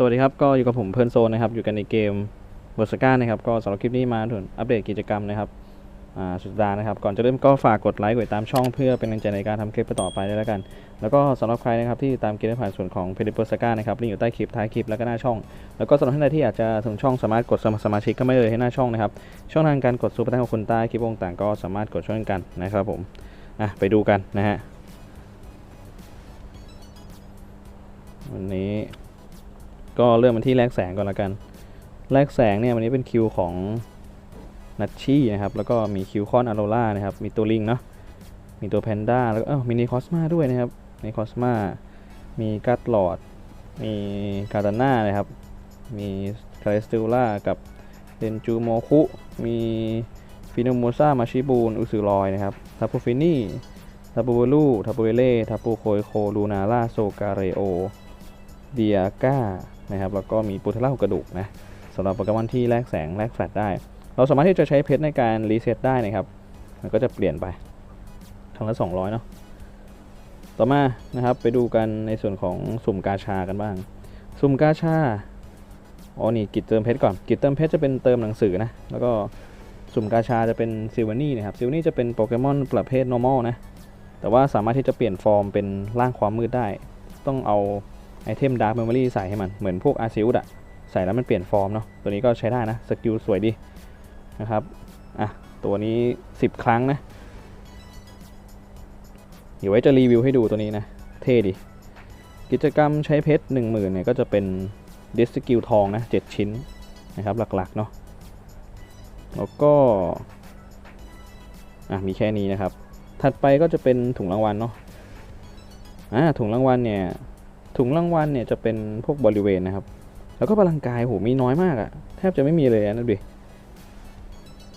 สวัสดีครับ ก็อยู่กับผมเพลิร์นโซนนะครับ อยู่กันในเกมเบอร์สก้านะครับ ก็สำหรับคลิปนี้มาถึงอัปเดตกิจกรรมนะครับสุดสัปดาห์นะครับ ก่อนจะเริ่มก็ฝากกดไลค์กดติดตามช่องเพื่อเป็นกำลังใจในการทำคลิปต่อไปด้วยแล้วกัน แล้วก็สำหรับใครนะครับที่ตามเกมผ่านส่วนของเพจเบอร์สก้านะครับลิงก์อยู่ใต้คลิปท้ายคลิปแล้วก็หน้าช่อง แล้วก็สำหรับท่านใดที่อยากจะถึงช่องสามารถกดสมัครสมาชิกเข้ามาได้เลยให้หน้าช่องนะครับ ช่องทางการกดซูเปอร์แตงของคุณใต้คลิปวงต่างก็สามารถกดช่วยกันนะครับผมอะไปดูกันนะฮะวันนี้ ก็เริ่มมาที่แลกแสงก่อนละกันแลกแสงเนี่ยวันนี้เป็นคิวของนัชชี่นะครับ แล้วก็มีคิวคอนอาโรล่านะครับ มีตัวลิงเนาะ มีตัวแพนด้า แล้วก็เอ้ามีนีคอสมาด้วยนะครับนีคอสมา มีกัตหลอด มีคาตาน่านะครับ มีคาเลสติล่ากับเดนจูโมคุ มีฟิโนโมซามาชิบูนอุสุรอยนะครับทัปปูฟินี่ทัปปูเวลูทัปปูเวเล่ทัปปูโคยโค ลูนาล่าโซกาเรโอ เดียก้า นะครับแล้วก็มีปูเทล่าหัวกระดูกนะสำหรับโปเกมอนที่แลกแสงแลกแฟลชได้ เราสามารถที่จะใช้เพชรในการรีเซ็ตได้นะครับมันก็จะเปลี่ยนไปครั้งละ 200 เนาะต่อมานะครับไปดูกันในส่วนของสุ่มกาชากันบ้าง สุ่มกาชาอ๋อนี่กิจเติมเพชรก่อน กิจเติมเพชรจะเป็นเติมหนังสือนะแล้วก็สุ่มกาชาจะเป็นซิลเวนี่นะครับซิลเวนี่จะเป็นโปเกมอนประเภท normal นะแต่ว่าสามารถที่จะเปลี่ยนฟอร์มเป็นร่างความมืดได้ ต้องเอา ไอเทมดาร์ m เมมโมรี่ใส่ให้มัน เหมือนพวกอาซิลอะใส่แล้วมันเปลี่ยนฟอร์มเนาะตัวนี้ก็ใช้ได้นะ สกิลสวยดีนะครับอะตัวนี้ 10 ครั้งนะเดี๋ยวไว้จะรีวิวให้ดูตัวนี้นะ เท่ดี กิจกรรมใช้เพชร10,000เนี่ยก็จะเป็นดิสกิลทองนะ 7 ชิ้นนะครับหลักๆเนาะแล้วก็อะมีแค่นี้นะครับ ถัดไปก็จะเป็นถุงรางวัลเนาะอ่าถุงรางวัลเนี่ย ถุงรางวัลเนี่ยจะเป็นพวกบริเวณนะครับ แล้วก็พลังกายโหมีน้อยมากอะแทบจะไม่มีเลยนะดิ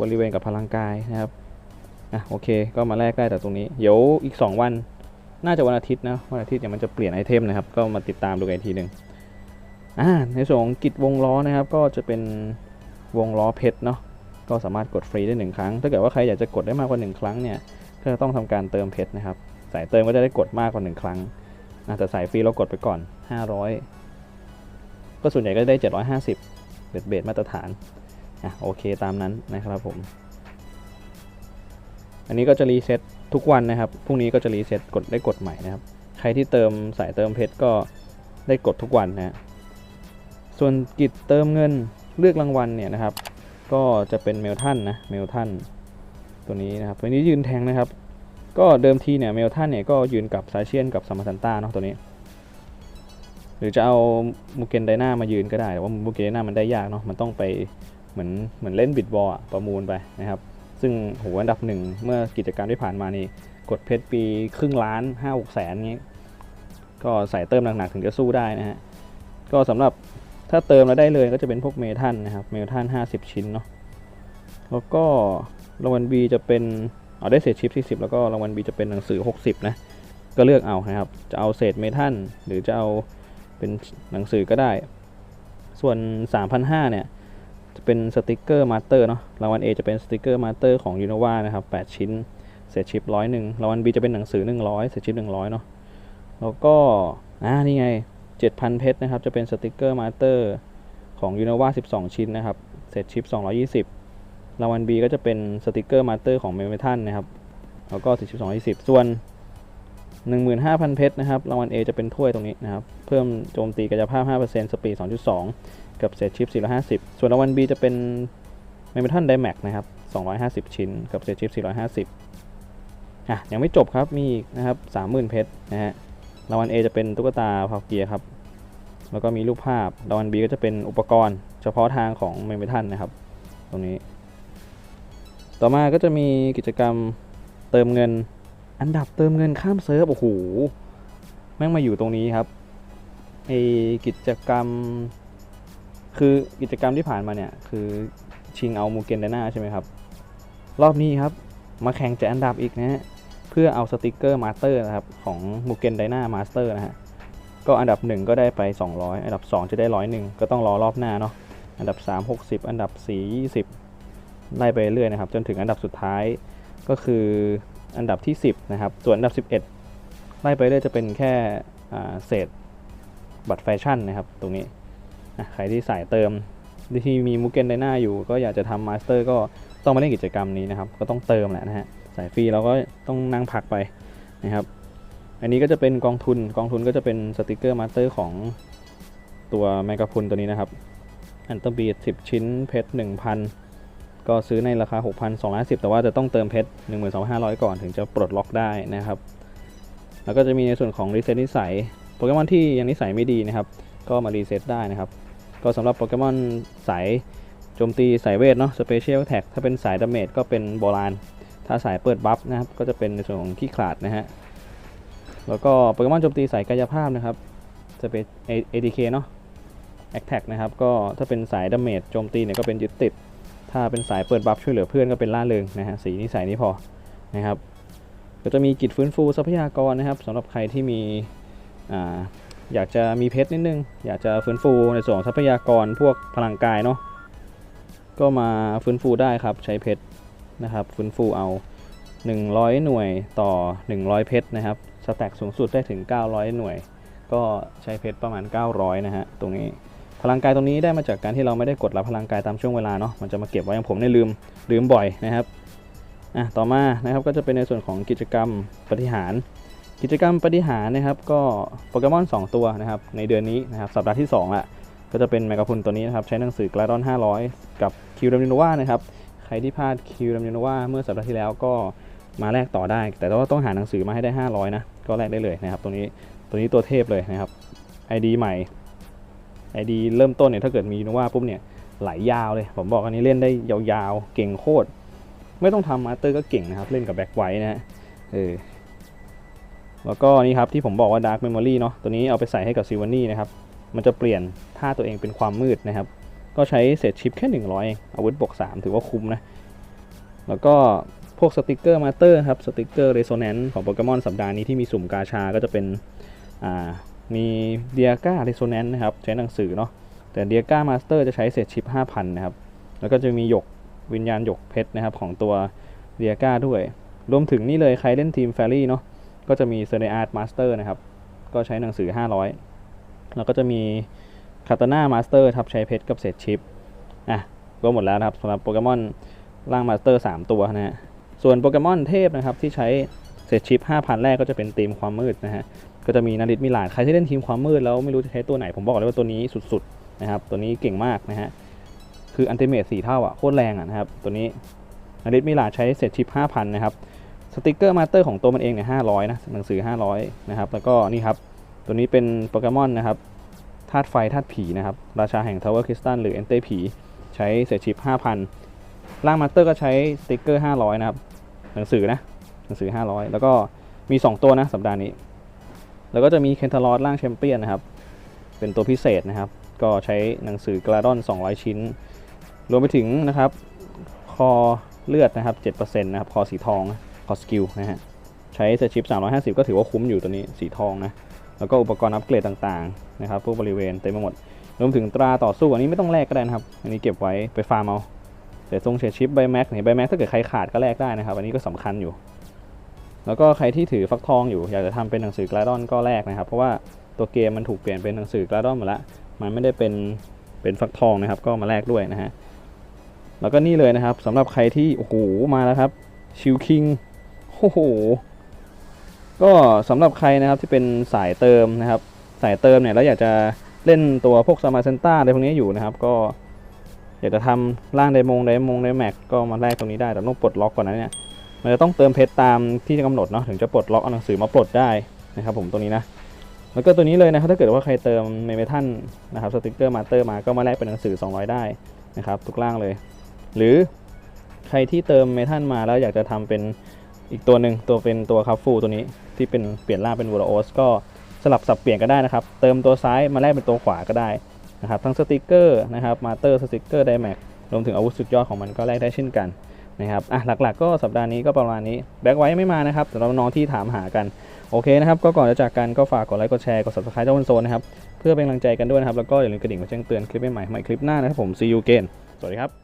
บริเวณกับพลังกายนะครับอะโอเค ก็มาแลกได้แต่ตรงนี้ เดี๋ยวอีก 2 วัน น่าจะวันอาทิตย์นะวันอาทิตย์เนี่ยมันจะเปลี่ยนไอเทมนะครับ ก็มาติดตามดูกันอีกทีหนึ่งอ่าในส่วนของกิจวงล้อนะครับ ก็จะเป็นวงล้อเพชรเนาะก็สามารถกดฟรีได้หนึ่งครั้ง ถ้าเกิดว่าใครอยากจะกดได้มากกว่าหนึ่งครั้งเนี่ยก็จะต้องทำการเติมเพชรนะครับ สายเติมก็จะได้กดมากกว่าหนึ่งครั้ง อาจจะสายฟรีเรากดไปก่อน 500 ก็ส่วนใหญ่ก็ได้ 750 เบ็ดเบ็ดมาตรฐานอะโอเคตามนั้นนะครับผม อันนี้ก็จะรีเซ็ตทุกวันนะครับ พรุ่งนี้ก็จะรีเซ็ตกดได้กดใหม่นะครับ ใครที่เติมสายเติมเพชรก็ได้กดทุกวันนะฮะส่วนกิจเติมเงินเลือกรางวัลเนี่ยนะครับ ก็จะเป็นเมลทันนะ เมลทันตัวนี้นะครับตัวนี้ยืนแทงนะครับ ก็เดิมทีเนี่ยเมลทันเนี่ยก็ยืนกับซาเชียนกับซัมาซันต้าเนาะตัวนี้ หรือจะเอามูเกนไดนามายืนก็ได้แต่ว่ามูเกนไดนามันได้ยากเนาะมันต้องไปเหมือนเหมือนเล่นบิดบอลประมูลไปนะครับ ซึ่งโหอันดับหนึ่งเมื่อกิจกรรที่ผ่านมานี่กดเพชรปีครึ่งล้านห้าหกแสนเงี้ก็ใส่เติมหนักๆถึงจะสู้ได้นะฮะก็สำหรับถ้าเติมแล้วได้เลยก็จะเป็นพวกเมทันนะครับเมทัน50 ชิ้นเนาะแล้วก็รางวัล B จะเป็น เอาได้เศษชิปที่10 แล้วก็รางวัล B จะเป็นหนังสือ 60 นะ ก็เลือกเอานะครับ จะเอาเศษเมทัลหรือจะเอาเป็นหนังสือก็ได้ ส่วน 3,500 เนี่ย จะเป็นสติกเกอร์มาสเตอร์เนาะ รางวัล A จะเป็นสติกเกอร์มาสเตอร์ของยูโนวานะครับ 8 ชิ้น เศษชิปร้อยหนึ่งรางวัล B จะเป็นหนังสือ 100 เศษชิป 100 เนาะ แล้วก็ อ่า นี่ไง 7,000 เพชรนะครับ จะเป็นสติกเกอร์มาสเตอร์ของยูโนวา12 ชิ้นนะครับ เศษชิป 220 รางวัล B ก็จะเป็นสติกเกอร์มาสเตอร์ของเมเมทันนะครับ แล้วก็ 42 20 ส่วน 15,000 เพชรนะครับ รางวัล A จะเป็นถ้วยตรงนี้นะครับ เพิ่มโจมตีกายภาพ 5%สปีด 2.2 กับเศษชิป 450 ส่วนรางวัล B จะเป็นเมเมทันไดแม็กนะครับ 250 ชิ้น กับเศษชิป 450 อะ ยังไม่จบครับ มีอีกนะครับ 30,000 เพชรนะฮะ รางวัล A จะเป็นตุ๊กตาพาวเกียร์ครับ แล้วก็มีรูปภาพ รางวัล B ก็จะเป็นอุปกรณ์ เฉพาะทางของเมทันนะครับ ตรงนี้ ต่อมาก็จะมีกิจกรรมเติมเงิน อันดับเติมเงินข้ามเซิร์ฟโอ้โหแม่งมาอยู่ตรงนี้ครับไอกิจกรรม คือกิจกรรมที่ผ่านมาเนี่ย คือชิงเอามูเกนเดน่าใช่ไหมครับ รอบนี้ครับ มาแข่งแจกอันดับอีกนะฮะเพื่อเอาสติกเกอร์มาสเตอร์นะครับ ของมูเกนไดนามาสเตอร์นะฮะก็อันดับ 1 ก็ได้ไป 200 อันดับ 2 จะได้ร้อยหนึ่งก็ต้องรอรอบหน้าเนาะอันดับ 3 60 อันดับ 4 20 ไล่ไปเรื่อยนะครับ จนถึงอันดับสุดท้ายก็คืออันดับที่ 10 นะครับ ส่วนอันดับ 11 ไล่ไปเรื่อยจะเป็นแค่เศษบัตรแฟชั่นนะครับ ตรงนี้ใครที่สายเติมที่มีมูเกนไดนาอยู่ ก็อยากจะทำมาสเตอร์ก็ต้องมาเล่นกิจกรรมนี้นะครับ ก็ต้องเติมแหละนะฮะสายฟรีเราก็ต้องนั่งพักไปนะครับ อันนี้ก็จะเป็นกองทุนกองทุนก็จะเป็นสติกเกอร์มาสเตอร์ของตัวแมกกาพุนตัวนี้นะครับอันเตอร์บีด10ชิ้นเพชร1,000 ก็ซื้อในราคา 6,210 แต่ว่าจะต้องเติมเพชร 12,500 ก่อนถึงจะปลดล็อกได้นะครับ แล้วก็จะมีในส่วนของรีเซ็ตนิสัย โปเกมอนที่ยังนิสัยไม่ดีนะครับ ก็มารีเซ็ตได้นะครับ ก็สำหรับโปเกมอนสายโจมตีสายเวทเนาะสเปเชียลแท็กถ้าเป็นสายดาเมจก็เป็นโบราณ ถ้าสายเปิดบัฟนะครับ ก็จะเป็นในส่วนของขี้ขลาดนะฮะ แล้วก็โปเกมอนโจมตีสายกายภาพนะครับจะเป็น ADK เนาะ Attack นะครับ ก็ถ้าเป็นสายดาเมจโจมตีเนี่ยก็เป็นยึดติด ถ้าเป็นสายเปิดบัฟช่วยเหลือเพื่อนก็เป็นล่าเริงนะฮะสีนิสัยนี้พอนะครับก็จะมีกิจฟื้นฟูทรัพยากรนะครับสำหรับใครที่มีอ่าอยากจะมีเพชรนิดนึง อยากจะฟื้นฟูในส่วนทรัพยากรพวกพลังกายเนาะก็มาฟื้นฟูได้ครับใช้เพชรนะครับฟื้นฟูเอา 100 หน่วยต่อ 100 เพชรนะครับสแต็กสูงสุดได้ถึง 900 หน่วย ก็ใช้เพชรประมาณ 900 นะฮะตรงนี้ พลังกายตรงนี้ได้มาจากการที่เราไม่ได้กดรับพลังกายตามช่วงเวลาเนาะมันจะมาเก็บไว้อย่างผมเนี่ยลืมลืมบ่อยนะครับอะต่อมานะครับก็จะเป็นในส่วนของกิจกรรมปฏิหาร กิจกรรมปฏิหารนะครับ ก็โปเกมอน 2 ตัวนะครับในเดือนนี้นะครับสัปดาห์ที่2อะก็จะเป็นแมกกาพุนตัวนี้นะครับใช้หนังสือกราดอน 500 กับคิวดัมนิโนวานะครับใครที่พลาดคิวดัมนิโนวาเมื่อสัปดาห์ที่แล้วก็มาแลกต่อได้ แต่ว่าต้องหาหนังสือมาให้ได้ 500นะก็แลกได้เลยนะครับตัวนี้ตัวนี้ตัวเทพเลยนะครับ ID ใหม่ ID เริ่มต้นเนี่ยถ้าเกิดมีโนวาปุ๊บเนี่ยไหลยาวเลย ผมบอกอันนี้เล่นได้ยาวๆ เก่งโคตร ไม่ต้องทำมาสเตอร์ก็เก่งนะครับ เล่นกับแบ็คไวท์นะฮะเออแล้วก็นี่ครับที่ผมบอกว่า Dark Memory เนาะตัวนี้เอาไปใส่ให้กับซิวานี่นะครับ มันจะเปลี่ยนท่าตัวเองเป็นความมืดนะครับ ก็ใช้เศษชิปแค่ 100เองอาวุธบวก3 ถือว่าคุ้มนะ แล้วก็พวกสติกเกอร์มาสเตอร์ครับสติกเกอร์เรโซแนนซ์ของโปเกมอนสัปดาห์นี้ที่มีสุ่มกาชาก็จะเป็นอ่า มีเดียก้าเรโซแนนซ์นะครับ ใช้หนังสือเนาะแต่เดียก้ามาสเตอร์จะใช้เศษชิป 5,000 นะครับ แล้วก็จะมีหยกวิญญาณหยกเพชรนะครับ ของตัวเดียก้าด้วย รวมถึงนี่เลยใครเล่นทีมแฟรี่เนาะก็จะมีเซเนอาร์ตมาสเตอร์นะครับ ก็ใช้หนังสือ 500 แล้วก็จะมีคาตาน่ามาสเตอร์ทับใช้เพชรกับเศษชิปอะก็หมดแล้วนะครับสำหรับโปเกมอนร่างมาสเตอร์ 3 ตัวนะฮะส่วนโปเกมอนเทพนะครับที่ใช้เศษชิป 5,000 แรกก็จะเป็นทีมความมืดนะฮะ ก็จะมีนาริตมิลานใครที่เล่นทีมความมืดแล้วไม่รู้จะใช้ตัวไหน ผมบอกเลยว่าตัวนี้สุดๆนะครับ ตัวนี้เก่งมากนะฮะ คืออันติเมตสี่เท่าอะโคตรแรงอะนะครับ ตัวนี้นาริตมิลานใช้เศษชิป5,000นนะครับ สติกเกอร์มาสเตอร์ของตัวมันเองเนี่ย500นะ หนังสือ500นะครับ แล้วก็นี่ครับ ตัวนี้เป็นโปเกมอนนะครับ ธาตุไฟธาตุผีนะครับ ราชาแห่งทาวเวอร์คริสตัลหรือเอนเต้ผี ใช้เศษชิป5,000ร่างมาสเตอร์ก็ใช้สติกเกอร์500นะครับ หนังสือนะ หนังสือ500แล้วก็มี2ตัวนะสัปดาห์นี้ แล้วก็จะมีเคนทารอดร่างแชมเปี้ยนนะครับ เป็นตัวพิเศษนะครับ ก็ใช้หนังสือกราดอน 200 ชิ้น รวมไปถึงนะครับ คอเลือดนะครับ7%นะครับ คอสีทอง คอสกิลนะฮะ ใช้เซชิป 350 ก็ถือว่าคุ้มอยู่ตัวนี้สีทองนะ แล้วก็อุปกรณ์อัปเกรดต่างๆนะครับพวกบริเวณเต็มไปหมด รวมถึงตราต่อสู้อันนี้ไม่ต้องแลกก็ได้นะครับ อันนี้เก็บไว้ไปฟาร์มเอาเดี๋ยทรงเชชิปใบแม็กเนี่ยใบแม็กถ้าเกิดใครขาดก็แลกได้นะครับ อันนี้ก็สำคัญอยู่ แล้วก็ใครที่ถือฟักทองอยู่อยากจะทำเป็นหนังสือกราดอนก็แลกนะครับ เพราะว่าตัวเกมมันถูกเปลี่ยนเป็นหนังสือกราดอนหมดละมันไม่ได้เป็นเป็นฟักทองนะครับ ก็มาแลกด้วยนะฮะแล้วก็นี่เลยนะครับสำหรับใครที่โอ้โหมาแล้วครับชิลคิงโอ้โหก็สำหรับใครนะครับที่เป็นสายเติมนะครับ สายเติมเนี่ยแล้วอยากจะเล่นตัวพวกซามาเซนต้าอะไรพวกนี้อยู่นะครับ ก็อยากจะทำร่างไดมงไดมงไดแม็กก็มาแลกตรงนี้ได้แต่ต้องปลดล็อกก่อนนะเนี่ย มันจะต้องเติมเพชรตามที่กำหนดเนาะถึงจะปลดล็อกเอาหนังสือมาปลดได้นะครับผมตัวนี้นะแล้วก็ตัวนี้เลยนะครับถ้าเกิดว่าใครเติมเมเมทันนะครับสติกเกอร์มาเตอร์มาก็มาแลกเป็นหนังสือ 200 ได้นะครับทุกร่างเลย หรือใครที่เติมเมทัลมาแล้วอยากจะทำเป็นอีกตัวหนึ่งตัวเป็นตัวคัฟฟูตัวนี้ที่เป็นเปลี่ยนร่างเป็นวอลโอสก็สลับสับเปลี่ยนก็ได้นะครับ เติมตัวซ้ายมาแลกเป็นตัวขวาก็ได้นะครับทั้งสติกเกอร์นะครับมาเตอร์สติกเกอร์ไดแม็กรวมถึงอาวุธสุดยอดของมันก็แลกได้เช่นกัน นะครับอะหลักๆ ก็สัปดาห์นี้ก็ประมาณนี้แบ็คไว้ไม่มานะครับสำหรับน้องที่ถามหากันโอเคนะครับก็ก่อนจะจากกันก็ฝากกดไลค์กดแชร์กด subscribe เจ้าวันโซนนะครับเพื่อเป็นกำลังใจกันด้วยนะครับแล้วก็อย่าลืมกระดิ่งมาแจ้งเตือนคลิปใหม่ๆใหม่คลิปหน้านะครับผม see you again สวัสดีครับ